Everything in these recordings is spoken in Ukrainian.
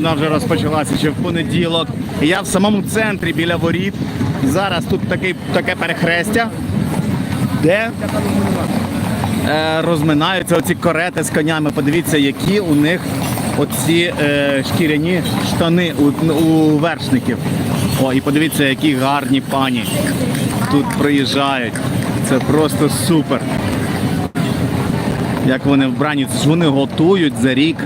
Вона вже розпочалася ще в понеділок. Я в самому центрі біля воріт. Зараз тут такий, таке перехрестя, де е, розминаються оці карети з конями. Подивіться, які у них оці е, шкіряні штани у, у вершників. О, і подивіться, які гарні пані тут приїжджають. Це просто супер. Як вони вбрані, Це ж вони готують за рік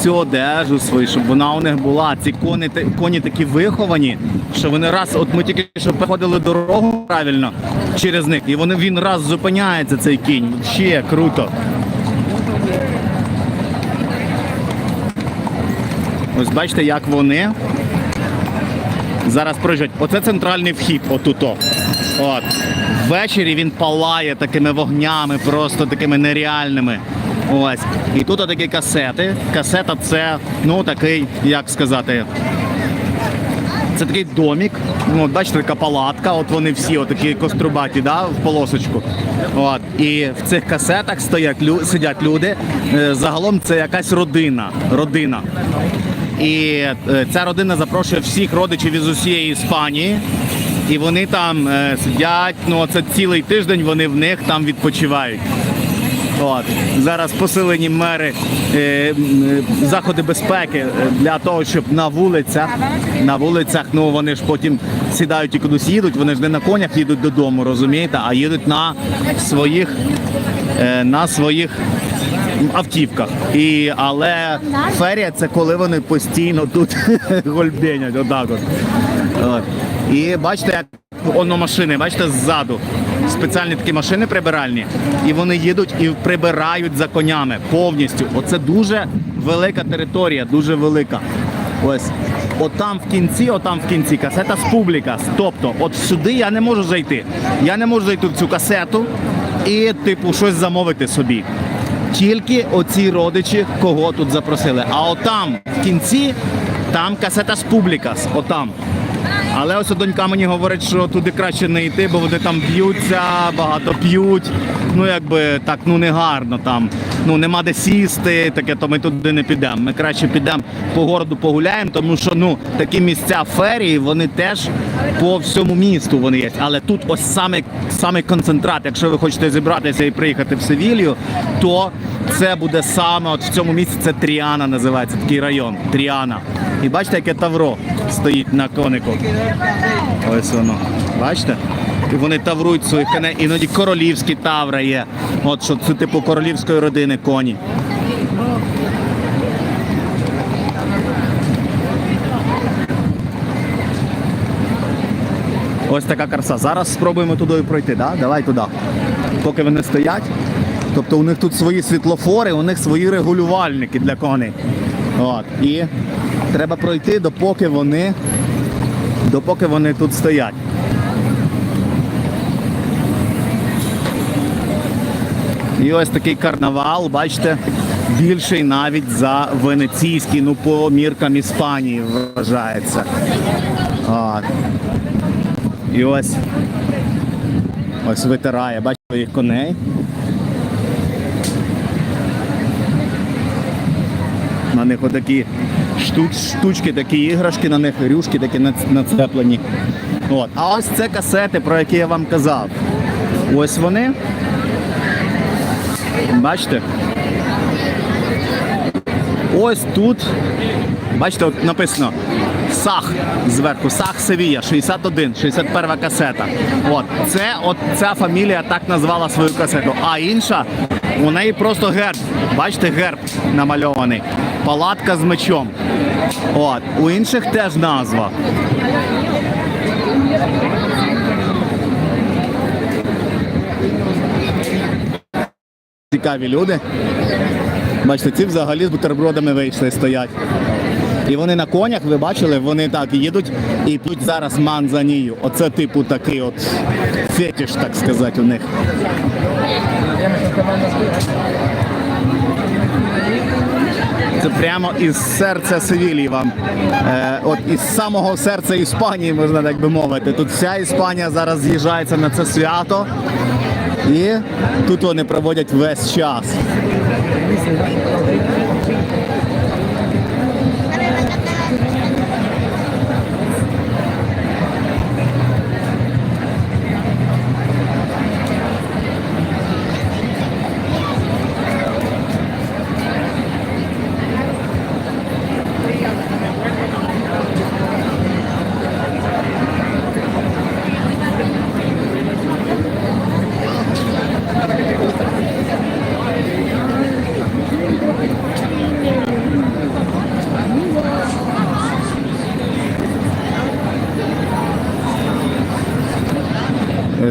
цю одежу свою, щоб вона у них була. Ці коні, коні такі виховані, що вони раз, от ми тільки що проходили дорогу правильно через них, і вони він раз зупиняється цей кінь. Ще круто. Ось бачите, як вони зараз проїжджають. Оце центральний вхід, отуто. От. Ввечері він палає такими вогнями, просто такими нереальними. Ось. І тут такі касети. Касета це, ну такий, як сказати, це такий домік. Ну, бачите, така палатка, от вони всі отакі кострубаті, да, в полосочку. От. І в цих касетах стоять, лю- сидять люди. Е, Загалом це якась родина. родина. І е, ця родина запрошує всіх родичів із усієї Іспанії. І вони там е, сидять, ну це цілий тиждень вони в них там відпочивають. От. Зараз посилені мери е, е, заходи безпеки е, для того, щоб на вулицях, на вулицях, ну вони ж потім сідають і кудись їдуть, вони ж не на конях їдуть додому, розумієте, а їдуть на своїх, е, на своїх автівках. І, але ферія це коли вони постійно тут гольбенять, отак от. І бачите, як воно машини, бачите, ззаду. Спеціальні такі машини прибиральні, і вони їдуть і прибирають за конями повністю. Оце дуже велика територія, дуже велика. Ось. Отам в кінці, отам в кінці касета з публікас. Тобто, от сюди я не можу зайти. Я не можу зайти в цю касету і, типу, щось замовити собі. Тільки оці родичі, кого тут запросили. А отам в кінці, там касета з публікас. Отам. Але ось донька мені говорить, що туди краще не йти, бо вони там б'ються, багато п'ють. Ну якби так, ну не гарно там. Ну нема де сісти, таке, то ми туди не підемо. Ми краще підемо по городу погуляємо, тому що ну такі місця ферії, вони теж по всьому місту вони є. Але тут ось саме, саме концентрат. Якщо ви хочете зібратися і приїхати в Севілью, то це буде саме от в цьому місці. Це Тріана називається такий район. Тріана. І бачите, яке тавро стоїть на конику. Ось воно. Бачите? І вони таврують своїх коней. Іноді королівські таври є. От що це типу королівської родини коні. Ось така краса. Зараз спробуємо туди пройти, да? Давай туди. Поки вони стоять. Тобто у них тут свої світлофори, у них свої регулювальники для коней. От. І треба пройти, допоки вони, допоки вони тут стоять. І ось такий карнавал, бачите, більший навіть за венеційський, ну по міркам Іспанії вважається. От. І ось ось витирає, бачите своїх коней. Них отакі штуч, штучки, такі іграшки, на них рюшки такі нацеплені. От. А ось це касети, про які я вам казав. Ось вони. Бачите? Ось тут, бачите, от написано Сах зверху, Сах Севія, 61, 61 касета. От, це от ця фамілія так назвала свою касету. А інша, у неї просто герб. Бачите, герб намальований. Палатка з мечом. От, у інших теж назва. Цікаві люди. Бачите, ці взагалі з бутербродами вийшли, стоять. І вони на конях, ви бачили, вони так їдуть і п'ють зараз манзанію. Оце типу такий от фетиш, так сказати, у них. Прямо із серця Севілії вам. Е, от із самого серця Іспанії, можна так би мовити. Тут вся Іспанія зараз з'їжджається на це свято. І тут вони проводять весь час.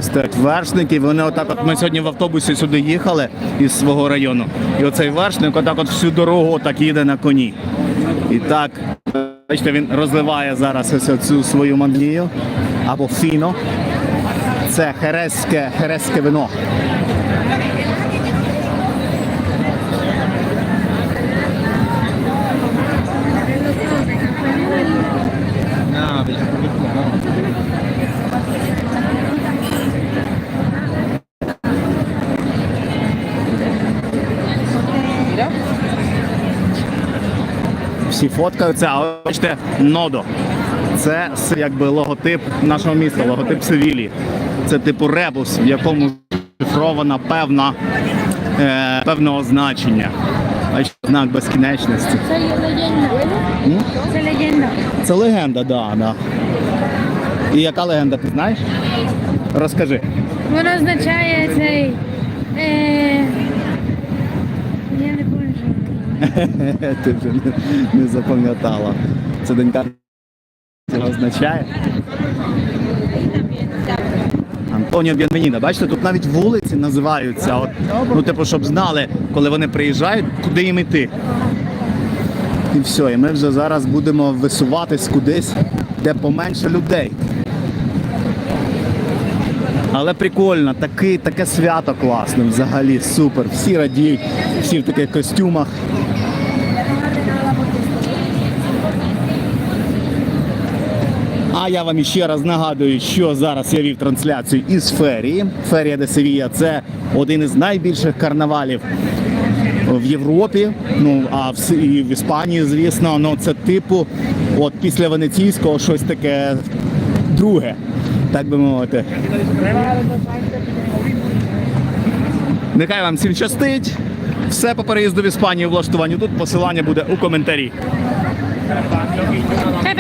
Стоять вершники. Вони отак, от ми сьогодні в автобусі сюди їхали із свого району. І оцей вершник отак от всю дорогу отак їде на коні. І так, бачите, він розливає зараз ось цю свою манлію або фіно. Це херезьке, херезьке вино. Всі фоткаються, а от бачите, нодо. Це якби логотип нашого міста, логотип Севілії. Це типу ребус, в якому шифрована певна, е, певного значення. Бачите, знак безкінечності. Це є легенда. Це легенда. Це легенда, да, да. І яка легенда, ти знаєш? Розкажи. Воно означає цей. Е... Я не пам'ятаю. Ти вже не, не запам'ятала. Це донька означає. Антоніо Бєнвеніна. Бачите, тут навіть вулиці називаються. От, ну, типу, щоб знали, коли вони приїжджають, куди їм іти. І все, і ми вже зараз будемо висуватись кудись, де поменше людей. Але прикольно, такий, таке свято класне взагалі, супер. Всі радіють, всі в таких костюмах. А я вам іще раз нагадую, що зараз я вів трансляцію із ферії. Ферія де Севія це один із найбільших карнавалів в Європі. Ну а в, і в Іспанії, звісно, ну це типу, от після венеційського щось таке друге, так би мовити. Нехай вам всім щастить. Все по переїзду в Іспанію влаштуванню тут. Посилання буде у коментарі. Хай.